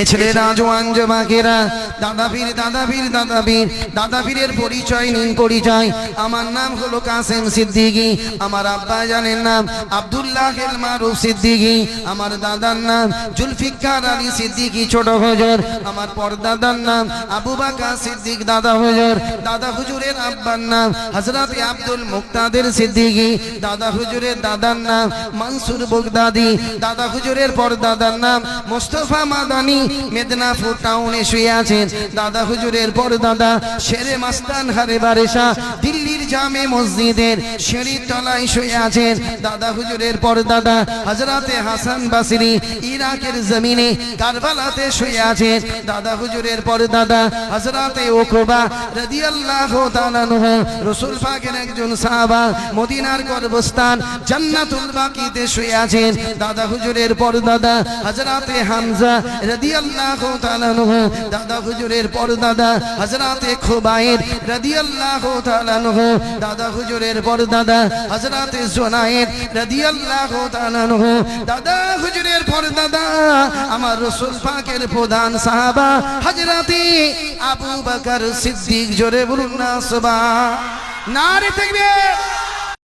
এ ছেলেরা জোয়ান জবাকেরা দাদা পীর দাদা পীর দাদা পীর দাদা পীরের পরিচয় নিন পরিচয়। আমার নাম হলো কাসেম সিদ্দিকী আমার আব্বা জানের নাম আব্দুল্লাহ এল মারুফ সিদ্দিকী আমার দাদার নাম জুলফিকার আলী সিদ্দিকী ছোট হজর। আমার পরদাদার নাম আবু বাকা সিদ্দিক দাদা হজর। দাদা হুজুরের আব্বার নাম হজরত আব্দুল মুক্তাদের সিদ্দিকী দাদা হুজুরের দাদার নাম মনসুর বগদাদি দাদা হুজুরের পরদাদার নাম মোস্তফা মাদানি মেদিনাপুর টাউনে শুয়ে আছেন। দাদা হুজুরের পর দাদা শেরে মাস্তান হারে বারেশা দিল্লির জামে মসজিদের সিঁড়ির তলায় শুয়ে আছেন দাদা হুজুরের পরদাদা হজরতে হাসান বাসরি, ইরাকের জমিনে কারবালাতে শুয়ে আছেন দাদা হুজুরের পরদাদা হজরতে ওকবা রাদিয়াল্লাহু রাসূল পাকের একজন সাহাবা মদিনার গর্ভস্থান জান্নাতুল বাকিতে শুয়ে আছেন দাদা হুজুরের পরদাদা হজরতে হামজা রাদিয়াল্লাহু দাদা হুজুরের পরদাদা হজরতে খুবাইর রাদিয়াল্লাহু তাআলা আনহু দাদা হুজুরের পরদাদা হজরতে জুনায়েদ রাদিয়াল্লাহু তাআলা দাদা হুজুরের পরদাদা আমার রাসূল পাকের প্রধান সাহাবা হযরতে আবু বকর সিদ্দিক, জোরে বলুন না সুবহান। নারে তাকবীর